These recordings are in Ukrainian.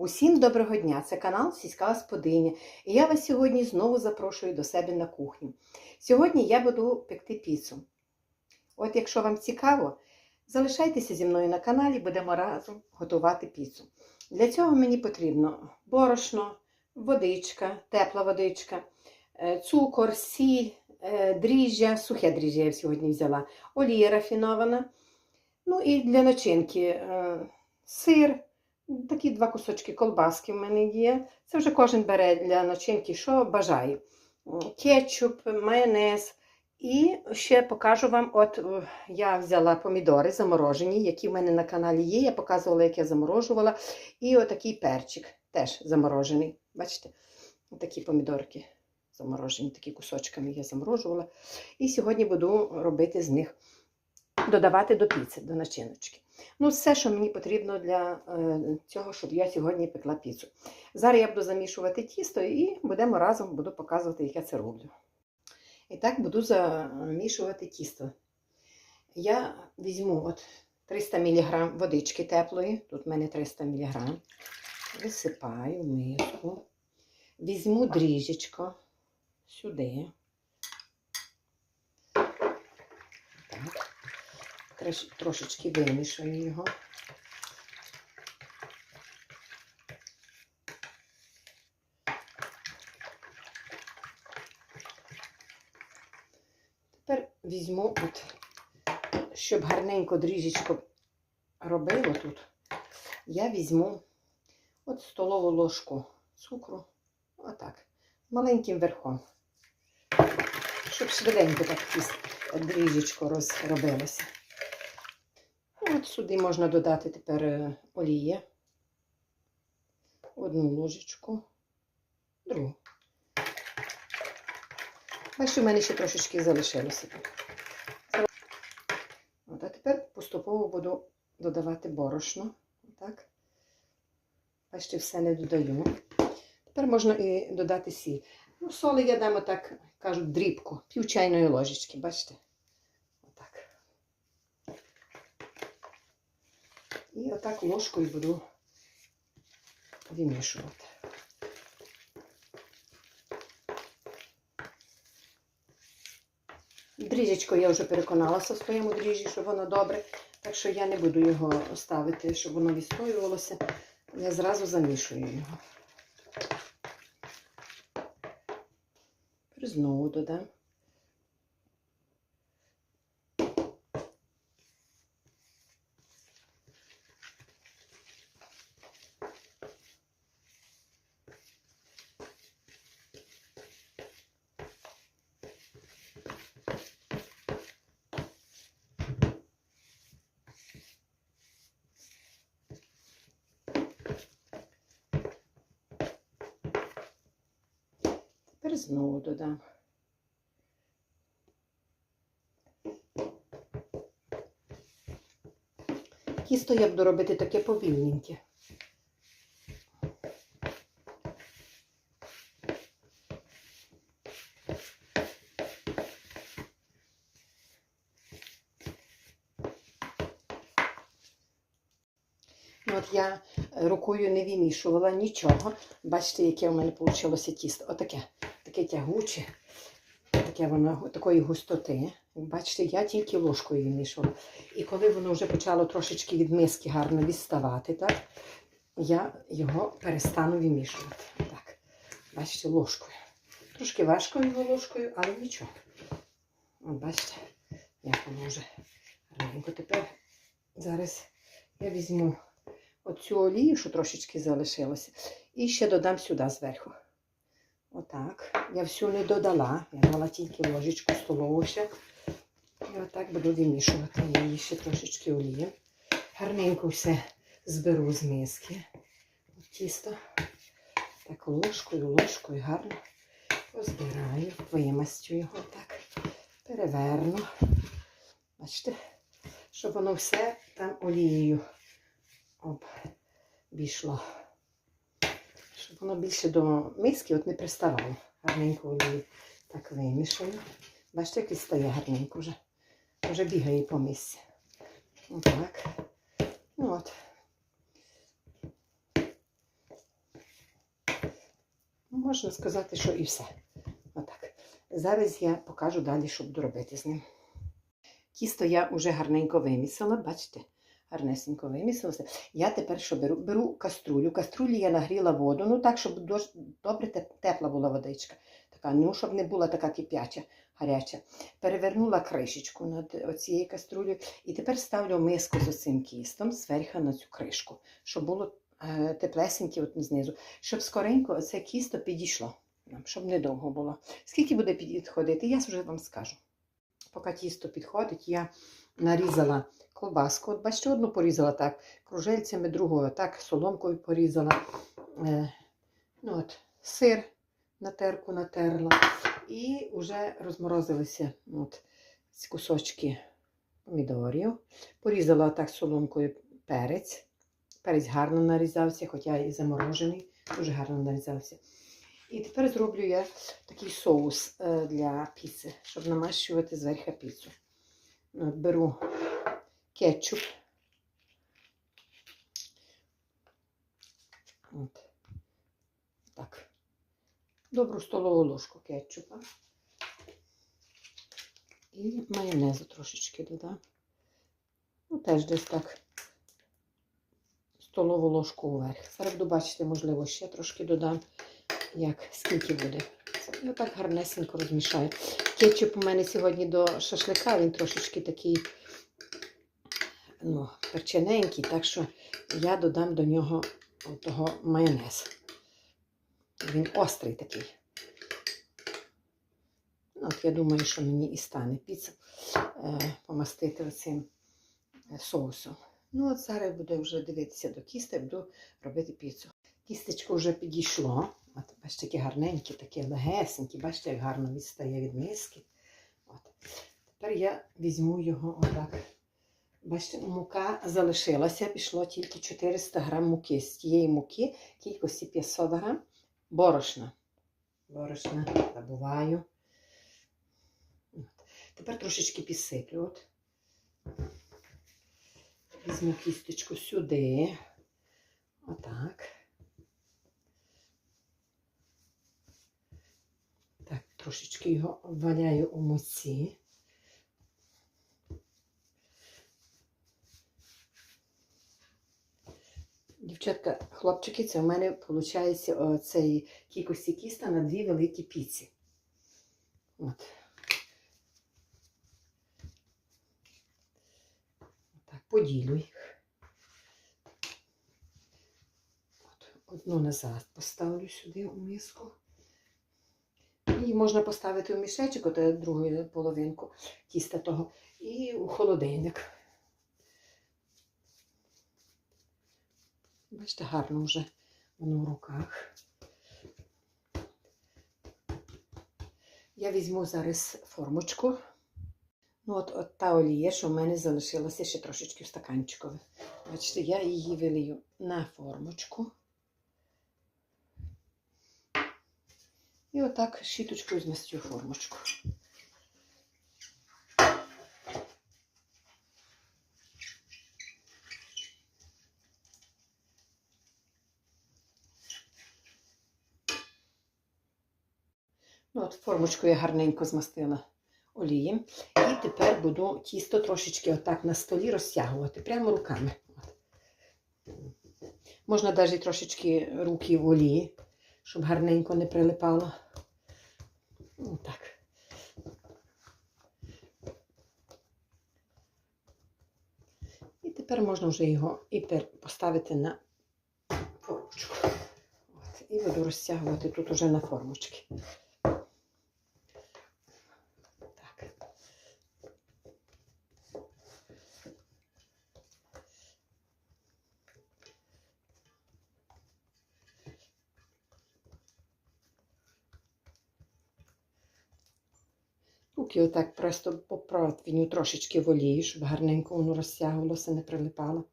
Усім доброго дня! Це канал Сільська Господиня. І я вас сьогодні знову запрошую до себе на кухню. Сьогодні я буду пекти піцу. От якщо вам цікаво, залишайтеся зі мною на каналі, будемо разом готувати піцу. Для цього мені потрібно борошно, водичка, тепла водичка, е, цукор, сіль, е, дріжджя, сухе дріжджя я сьогодні взяла, олія рафінована. Ну і для начинки е, сир, такі два кусочки колбаски в мене є. Це вже кожен бере для начинки, що бажає. Кетчуп, майонез. І ще покажу вам, от е, я взяла помідори заморожені, які в мене на каналі є. Я показувала, як я заморожувала. І отакий перчик теж заморожений. Бачите? Отакі помідорки заморожені, такі кусочками я заморожувала. І сьогодні буду робити з них, додавати до піци, до начиночки. Ну, все, що мені потрібно для е, цього, щоб я сьогодні пекла піцу. Зараз я буду замішувати тісто і будемо разом буду показувати, як я це роблю. І так буду замішувати тісто. Я візьму от 300 мг водички теплої, тут в мене 300 мг, висипаю в миску, візьму дріжечко сюди. Так. Треш- Трошечки вимішаю його. Тепер візьму, от, щоб гарненько дріжечко робило тут, я візьму от столову ложку цукру, отак, маленьким верхом, щоб швиденько так дріжечко розробилося. От сюди можна додати тепер е, олія. Одну ложечку, другу. Бачите, у мене ще трошечки залишилося. От, а тепер поступово буду додавати борошно. Отак. Бачите, все не додаю. Тепер можна і додати сіль. Ну, соли я дам отак, кажуть, дрібку, пів чайної ложечки, бачите? І отак ложкою буду вимішувати. Дріжечко я вже переконалася в своєму дріжджі, що воно добре. Так що я не буду його ставити, щоб воно відстоювалося. Я зразу замішую його. Знову додам. Тепер знову додам. Тісто я буду робити таке повільненьке. Ну, От я рукою не вимішувала нічого. Бачите, яке в мене вийшло тісто. Отаке, таке тягуче, таке воно такої густоти. Бачите, я тільки ложкою вимішувала. І коли воно вже почало трошечки від миски гарно відставати, так, я його перестану вимішувати. Так, бачите, ложкою. Трошки важко його ложкою, але нічого. От бачите, як воно вже гарненько. Тепер зараз я візьму оцю олію, що трошечки залишилося, і ще додам сюди зверху. Отак. Я всю не додала. Я дала тільки ложечку столову ще. І отак буду вимішувати її ще трошечки олії. Гарненько все зберу з миски. Тісто. Так ложкою, ложкою гарно позбираю, вимастю його так. Переверну. Бачите, щоб воно все там олією обійшло. Щоб воно більше до миски от не приставало. Гарненько олію так вимішаю. Бачите, як стає гарненько вже. Вже бігає по місці. Отак. Ну от. Можна сказати, що і все. Отак. Зараз я покажу далі, що буду робити з ним. Тісто я вже гарненько вимісила, бачите? Гарнесенько вимісила. все. Я тепер що беру? Беру каструлю. Каструлі я нагріла воду, ну так, щоб добре тепла була водичка. Така, ну, щоб не була така кип'яча, гаряча. Перевернула кришечку над оцією каструлею. І тепер ставлю миску з оцим кістом зверху на цю кришку, щоб було е, теплесеньке от знизу, щоб скоренько це кісто підійшло. Щоб недовго було. Скільки буде підходити, я вже вам скажу. Поки тісто підходить, я нарізала колбаску. От бачите, одну порізала так, кружельцями, другу так, соломкою порізала. Е, ну от, сир на терку натерла. І вже розморозилися от, ці кусочки помідорів. Порізала так соломкою перець. Перець гарно нарізався, хоча і заморожений, дуже гарно нарізався. І тепер зроблю я такий соус е, для піци, щоб намащувати зверху піцу. От, беру кетчуп. От. Так. Добру столову ложку кетчупа. І майонезу трошечки додам. Ну, теж десь так столову ложку вверх. Зараз буду бачити, можливо, ще трошки додам, як скільки буде. І отак гарнесенько розмішаю. Кетчуп у мене сьогодні до шашлика, він трошечки такий ну, перчененький, так що я додам до нього того майонез. Він острий такий. Ну, От я думаю, що мені і стане піцу е, помастити оцим е, соусом. Ну, от зараз буду вже дивитися до кісти, буду робити піцу. Кістечко вже підійшло. От, бачите, таке гарненьке, таке легесеньке. Бачите, як гарно відстає від миски. От. Тепер я візьму його отак. Бачите, мука залишилася, пішло тільки 400 грам муки. З тієї муки кількості 500 грам борошна. Борошна забуваю. От. Тепер трошечки підсиплю. От. Візьму кісточку сюди. Отак. Так, трошечки його валяю у муці. Дівчатка, хлопчики, це в мене виходить цей кількості кіста на дві великі піці. От. Так, поділю їх. От, одну назад поставлю сюди у миску. Можна поставити у мішечок, от другу половинку тіста того, і у холодильник. Бачите, гарно вже воно в руках. Я візьму зараз формочку. Ну, от, от та олія, що в мене залишилася ще трошечки в стаканчику. Бачите, я її вилію на формочку. І отак щіточкою змастю формочку. Ну, от формочку я гарненько змастила олієм. І тепер буду тісто трошечки отак на столі розтягувати, прямо руками. От. Можна навіть трошечки руки в олії, щоб гарненько не прилипало. Отак. І тепер можна вже його і поставити на формочку. От. І буду розтягувати тут уже на формочки. Так. Руки отак просто по противню трошечки в олії, щоб гарненько воно розтягувалося, не прилипало.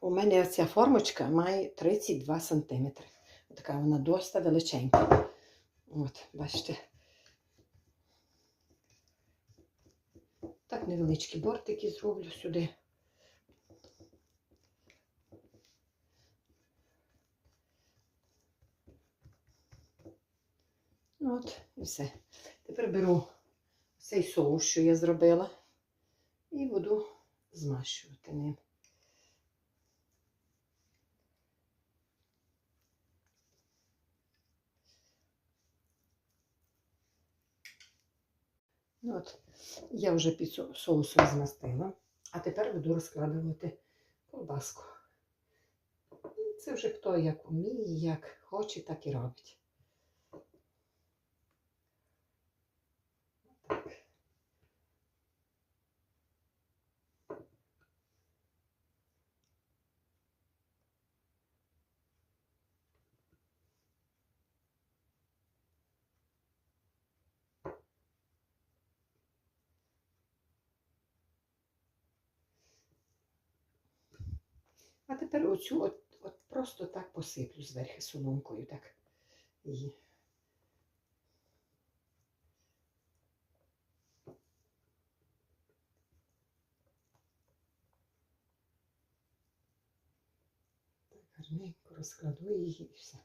У мене ця формочка має 32 см. Така вона доста величенька. От, бачите. Так, невеличкі бортики зроблю сюди. От, і все. Тепер беру цей соус, що я зробила, і буду змащувати ним. Ну от, я вже під соусом змастила, а тепер буду розкладувати колбаску. Це вже хто як вміє, як хоче, так і робить. А тепер оцю от, от просто так посиплю зверху соломкою. Так. її. Так, гарненько розкладу її і все.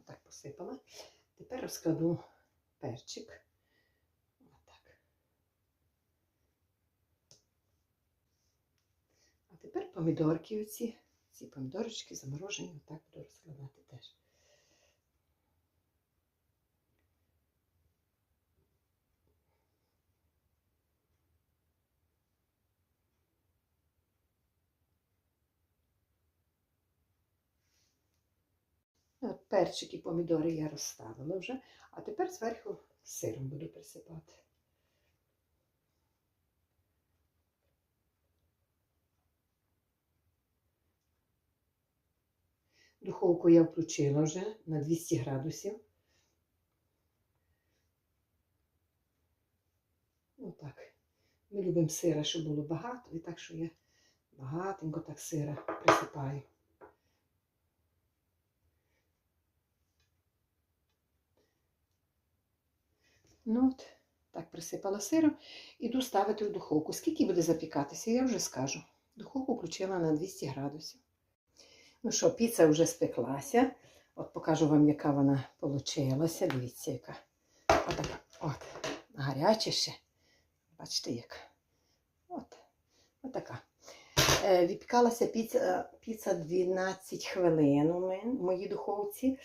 Ну, так посипала. Тепер розкладу перчик. Отак. А тепер помідорки оці. Ці помідорочки заморожені, отак буду розкладати теж. От перчик і помідори я розставила вже, а тепер зверху сиром буду присипати. Духовку я включила вже на 200 градусів. Отак. Ми любимо сира, щоб було багато, і так що я багатенько так сира присипаю. Ну от, так присипала сиром. Іду ставити в духовку. Скільки буде запікатися, я вже скажу. Духовку включила на 200 градусів. Ну що, піца вже спеклася. От покажу вам, яка вона получилася. Дивіться, яка. Отака. От. Гаряча ще. Бачите, як. От. Отака. Е, Відпікалася піца, піца 12 хвилин у мене в моїй духовці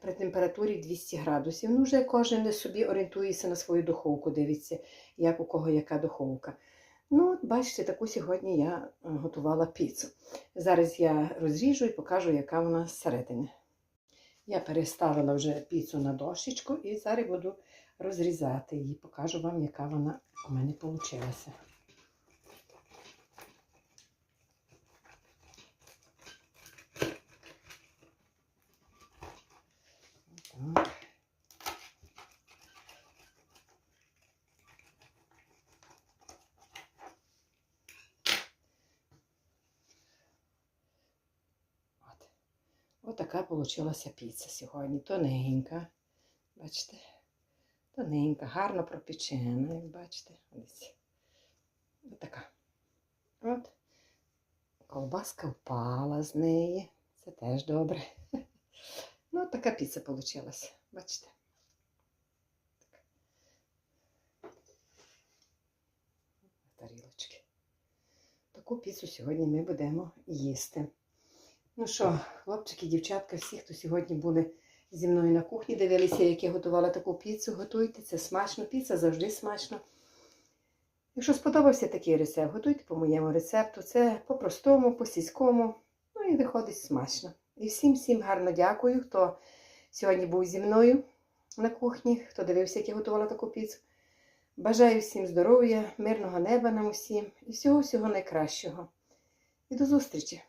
при температурі 200 градусів. Ну, вже кожен собі орієнтується на свою духовку, дивиться, як у кого яка духовка. Ну, от бачите, таку сьогодні я е, готувала піцу. Зараз я розріжу і покажу, яка вона зсередини. Я переставила вже піцу на дощечку і зараз буду розрізати її. Покажу вам, яка вона у мене вийшла. Так. От. От така получилася піца сьогодні. Тоненька. Бачите? Тоненька, гарно пропечена, як бачите. Ось. От така. От. Колбаска впала з неї. Це теж добре. Ну, така піца вийшла. Бачите? Тарілочки. Таку піцу сьогодні ми будемо їсти. Ну що, хлопчики, дівчатка, всі, хто сьогодні були зі мною на кухні, дивилися, як я готувала таку піцу, готуйте. Це смачно. Піца завжди смачно. Якщо сподобався такий рецепт, готуйте по моєму рецепту. Це по-простому, по-сільському. Ну і виходить смачно. І всім всім гарно дякую, хто сьогодні був зі мною на кухні, хто дивився, як я готувала таку піцу. Бажаю всім здоров'я, мирного неба нам усім і всього-всього найкращого. І до зустрічі!